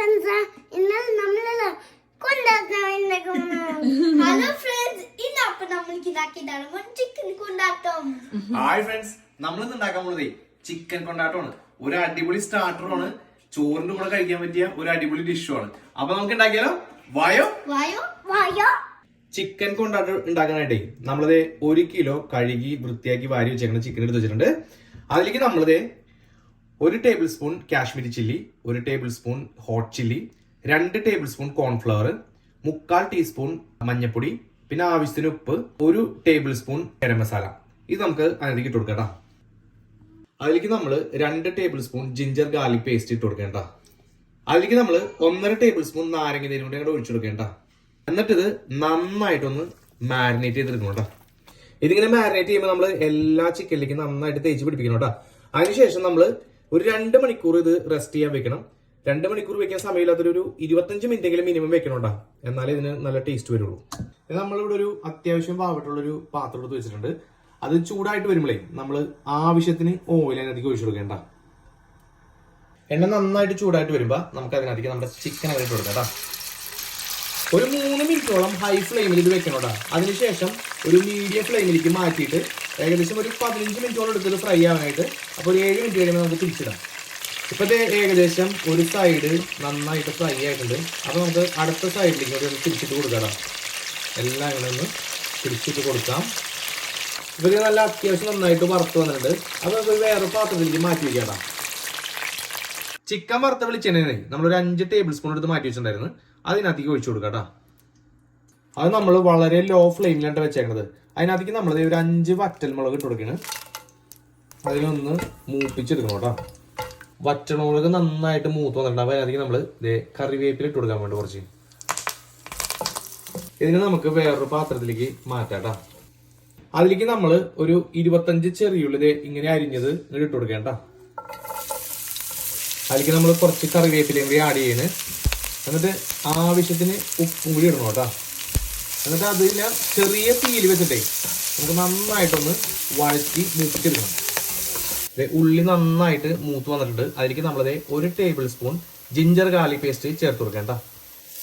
Friends നമ്മളല്ല കൊണ്ടാക്കാൻ hello friends ഇന്ന് അപ്പൊ നമ്മൾക്ക് ഇതാക്കിയതാണ് ചിക്കൻ കൊണ്ടാട്ടം. ഹായ് ഫ്രണ്ട്സ് നമ്മൾ ഇന്ന് ഉണ്ടാക്കാൻ ചിക്കൻ കൊണ്ടാട്ടമാണ്. ഒരു അടിപൊളി സ്റ്റാർട്ടറാണ് ചോറിന്റെ കൂടെ കഴിക്കാൻ പറ്റിയ ഒരു അടിപൊളി ഡിഷുമാണ് അപ്പൊ നമുക്ക് ഉണ്ടാക്കിയാലോ? വായോ? വായോ? വായോ? ചിക്കൻ കൊണ്ടാട്ടം ഉണ്ടാക്കാനായിട്ടേ നമ്മളത് ഒരു കിലോ കഴുകി വൃത്തിയാക്കി വാരി വെച്ചേക്കുന്ന ചിക്കൻ എടുത്ത് വെച്ചിട്ടുണ്ട്. അതിലേക്ക് നമ്മളത് ഒരു ടേബിൾ സ്പൂൺ കാശ്മീരി ചില്ലി ഒരു ടേബിൾ സ്പൂൺ ഹോട്ട് ചില്ലി രണ്ട് ടേബിൾ സ്പൂൺ കോൺഫ്ലവർ മുക്കാൽ ടീസ്പൂൺ മഞ്ഞൾപ്പൊടി പിന്നെ ആവശ്യത്തിന് ഉപ്പ് ഒരു ടേബിൾ സ്പൂൺ ഗരം മസാല. ഇത് നമുക്ക് അതിനകത്ത് ഇട്ട് കൊടുക്കാം ട്ടാ. അതിലേക്ക് നമ്മൾ രണ്ട് tablespoon ginger garlic paste ഇട്ട് കൊടുക്കേണ്ട അതിലേക്ക് നമ്മൾ ഒന്നര ടേബിൾ സ്പൂൺ നാരങ്ങ നീരും കൂടെ അങ്ങോട്ട് ഒഴിച്ചു കൊടുക്കേണ്ട ഇത് നന്നായിട്ടൊന്ന് മാരിനേറ്റ് ചെയ്തെടുക്കണം കേട്ടോ. ഇതിങ്ങനെ മാരിനേറ്റ് ചെയ്യുമ്പോൾ നമ്മൾ എല്ലാ ചിക്കനിലേക്കും നന്നായിട്ട് തേച്ച് പിടിപ്പിക്കണം കേട്ടോ. അതിനുശേഷം നമ്മൾ ഒരു രണ്ട് മണിക്കൂർ ഇത് റെസ്റ്റ് ചെയ്യാൻ വെക്കണം. രണ്ട് മണിക്കൂർ വെക്കാൻ സമയമില്ലാത്തൊരു ഒരു ഇരുപത്തഞ്ച് മിനിറ്റ് എങ്കിലും മിനിമം വെക്കണോണ്ടാ. എന്നാലേ ഇതിന് നല്ല ടേസ്റ്റ് വരുള്ളൂ. നമ്മളിവിടെ ഒരു അത്യാവശ്യം പാവട്ടുള്ള ഒരു പാത്രം എടുത്ത് വെച്ചിട്ടുണ്ട്. അത് ചൂടായിട്ട് വരുമ്പോഴേ നമ്മൾ ആവശ്യത്തിന് ഓയിൽ അതിനകത്തേക്ക് ഒഴിച്ചു കൊടുക്കേണ്ട എണ്ണ നന്നായിട്ട് ചൂടായിട്ട് വരുമ്പോ നമുക്ക് അതിനകത്തേക്ക് നമ്മുടെ ചിക്കൻ അതിനായിട്ട് കൊടുക്കാം കേട്ടോ. ഒരു മൂന്ന് മിനിറ്റോളം ഹൈ ഫ്ലെയിമിൽ ഇത് വെക്കണം കേട്ടോ അതിനുശേഷം ഒരു മീഡിയം ഫ്ലെയിമിലേക്ക് മാറ്റിയിട്ട് ഏകദേശം ഒരു പതിനഞ്ച് മിനിറ്റോളം എടുത്തത് ഫ്രൈ ആവാനായിട്ട് അപ്പോൾ ഒരു ഏഴ് മിനിറ്റ് കഴിയുമ്പോൾ നമുക്ക് തിരിച്ചിടാം ഇപ്പോൾ ഏകദേശം ഒരു സൈഡ് നന്നായിട്ട് ഫ്രൈ ആയിട്ടുണ്ട്. അപ്പോൾ നമുക്ക് അടുത്ത സൈഡിലേക്ക് ഒരു തിരിച്ചിട്ട് കൊടുക്കാം. എല്ലാം ഇങ്ങനെ ഒന്ന് തിരിച്ചിട്ട് കൊടുക്കാം. ഇവർ നല്ല അത്യാവശ്യം നന്നായിട്ട് വറുത്ത് വന്നിട്ടുണ്ട്. അപ്പോൾ നമുക്ക് വേറെ പാത്രത്തിലേക്ക് മാറ്റി ട്ടോ. ചിക്കൻ വറുത്ത വെളിച്ചെണ്ണ നമ്മളൊരു അഞ്ച് ടേബിൾ സ്പൂൺ എടുത്ത് മാറ്റി വെച്ചിട്ടുണ്ടായിരുന്നു. അതിനകത്തേക്ക് ഒഴിച്ചു കൊടുക്കാം ട്ടോ. അത് നമ്മൾ വളരെ ലോ ഫ്ലെയിമിലാണ് വെച്ചേക്കണത്. അതിനകത്തേക്ക് നമ്മൾ ഒരു അഞ്ച് വറ്റൽ മുളക് ഇട്ട് കൊടുക്കണം. അതിനൊന്ന് മൂപ്പിച്ചെടുക്കണം കേട്ടോ. വറ്റൽമുളക് നന്നായിട്ട് മൂത്ത് വന്നിട്ടുണ്ട്. അപ്പോൾ അതിനകത്തേക്ക് നമ്മൾ ഇതേ കറിവേപ്പില ഇട്ട് കൊടുക്കാൻ വേണ്ടി കുറച്ച്. ഇതിന് നമുക്ക് വേറൊരു പാത്രത്തിലേക്ക് മാറ്റാം. അതിലേക്ക് നമ്മൾ ഒരു ഇരുപത്തഞ്ച് ചെറിയുള്ളി ദേ ഇങ്ങനെ അരിഞ്ഞത് ഇട്ട് കൊടുക്കാം ട്ടോ. അതിലേക്ക് നമ്മൾ കുറച്ച് കറിവേപ്പിലയും കൂടി ആഡ് ചെയ്യണ്. എന്നിട്ട് ആവശ്യത്തിന് ഉപ്പും കൂടി ഇടണം കേട്ടോ. എന്നിട്ട് അതിന് ചെറിയ തീയിൽ വെച്ചിട്ടേ നമുക്ക് നന്നായിട്ടൊന്ന് വഴറ്റി മൂപ്പിച്ചെടുക്കണം. ഉള്ളി നന്നായിട്ട് മൂത്ത് വന്നിട്ടുണ്ട്. അതിലേക്ക് നമ്മളത് ഒരു tablespoon ginger garlic paste ചേർത്ത് കൊടുക്കേണ്ട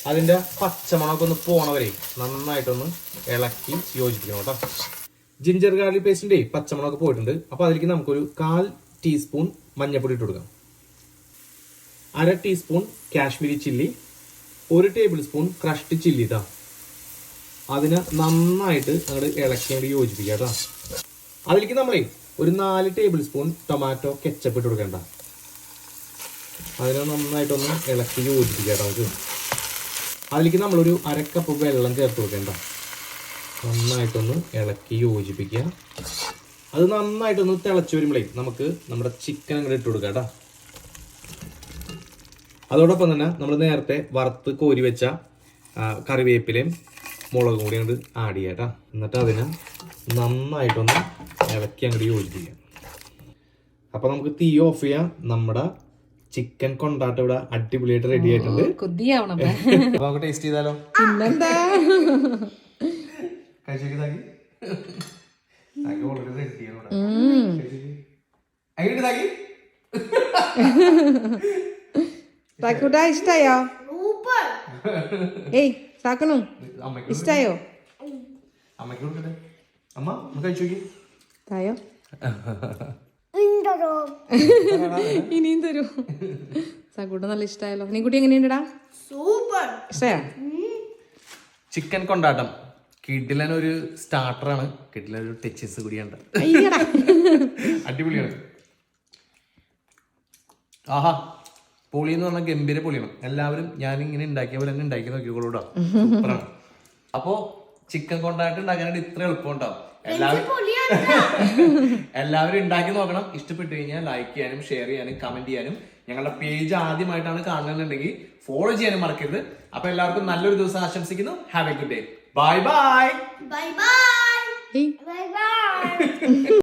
അതിന്റെ പച്ചമണമൊക്കെ ഒന്ന് പോണവരെ നന്നായിട്ടൊന്ന് ഇളക്കി യോജിപ്പിക്കണം കേട്ടോ. ജിഞ്ചർ ഗാർലിക് പേസ്റ്റിന്റെ പച്ചമുളക് പോയിട്ടുണ്ട്. അപ്പോൾ അതിലേക്ക് നമുക്കൊരു കാൽ ടീസ്പൂൺ മഞ്ഞൾപ്പൊടി ഇട്ട് കൊടുക്കാം. അര ടീസ്പൂൺ കാശ്മീരി ചില്ലി ഒരു ടേബിൾ സ്പൂൺ ക്രഷ്ഡ് ചില്ലി ഇതാ. അതിനെ നന്നായിട്ട് അങ്ങോട്ട് ഇളക്കി യോജിപ്പിക്കുക കേട്ടോ. അതിലേക്ക് നമ്മളെ ഒരു നാല് ടേബിൾ സ്പൂൺ ടൊമാറ്റോ കെച്ചപ്പ് ഇട്ട് കൊടുക്കേണ്ട. അതിനെ നന്നായിട്ടൊന്ന് ഇളക്കി യോജിപ്പിക്കുക കേട്ടോ നമുക്ക്. അതിലേക്ക് നമ്മളൊരു അരക്കപ്പ് വെള്ളം ചേർത്ത് കൊടുക്കേണ്ട. നന്നായിട്ടൊന്ന് ഇളക്കി യോജിപ്പിക്കുക. അത് നന്നായിട്ടൊന്ന് തിളച്ച് വരുമ്പോഴേ നമുക്ക് നമ്മുടെ ചിക്കൻ അങ്ങോട്ട് ഇട്ട് കൊടുക്കാം കേട്ടോ. അതോടൊപ്പം തന്നെ നമ്മൾ നേരത്തെ വറുത്ത് കോരി വെച്ച കറിവേപ്പിലയും മുളകും കൂടി അങ്ങോട്ട് ആഡ് ചെയ്യാം കേട്ടോ എന്നിട്ട് അതിനെ നന്നായിട്ടൊന്ന് ഇളക്കി അങ്ങോട്ട് യോജിപ്പിക്കാം. അപ്പോൾ നമുക്ക് തീ ഓഫ് ചെയ്യാം. നമ്മുടെ ചിക്കൻ കൊണ്ടാട്ടം ഇവിടെ അടിപൊളിയായിട്ട് റെഡി ആയിട്ടുണ്ട്. കൊതിയാവണം. നമുക്ക് ടേസ്റ്റ് ചെയ്താലോ? പിന്നെന്താ? കഴിച്ചേക്ക് താക്കൂട്ടാ ഇഷ്ടായോ ഏയ് സാക്കണു ഇഷ്ടായോ തായോ ഇനിയും തരൂ സാക്കൂട്ട നല്ല ഇഷ്ടായല്ലോ നീ എങ്ങനെയുണ്ടടാ സൂപ്പർ ഇഷ്ടായോ ചിക്കൻ കൊണ്ടാട്ടം കിഡിലൻ ഒരു സ്റ്റാർട്ടറാണ് കിഡിലൻ ഒരു ടച്ചസ് കൂടിയുണ്ട് അടിപൊളിയാണ് ആഹാ പൊളി എന്ന് പറഞ്ഞാൽ ഗംഭീര പൊളിയാണ്. എല്ലാവരും ഞാൻ ഇങ്ങനെ ഉണ്ടാക്കിയ പോലെ തന്നെ ഉണ്ടാക്കി നോക്കിക്കോളൂട്ടോ. സൂപ്പറാണ്. അപ്പോ ചിക്കൻ കൊണ്ടായിട്ട് ഉണ്ടാക്കാനായിട്ട് ഇത്ര എളുപ്പം ഉണ്ടാവും എല്ലാവരും എല്ലാവരും ഉണ്ടാക്കി നോക്കണം. ഇഷ്ടപ്പെട്ടു കഴിഞ്ഞാൽ ലൈക്ക് ചെയ്യാനും ഷെയർ ചെയ്യാനും കമന്റ് ചെയ്യാനും. ഞങ്ങളുടെ പേജ് ആദ്യമായിട്ടാണ് കാണുന്നുണ്ടെങ്കിൽ ഫോളോ ചെയ്യാനും മറക്കരുത്. അപ്പൊ എല്ലാവർക്കും നല്ലൊരു ദിവസം ആശംസിക്കുന്നു. Have a good day bye bye bye bye bye bye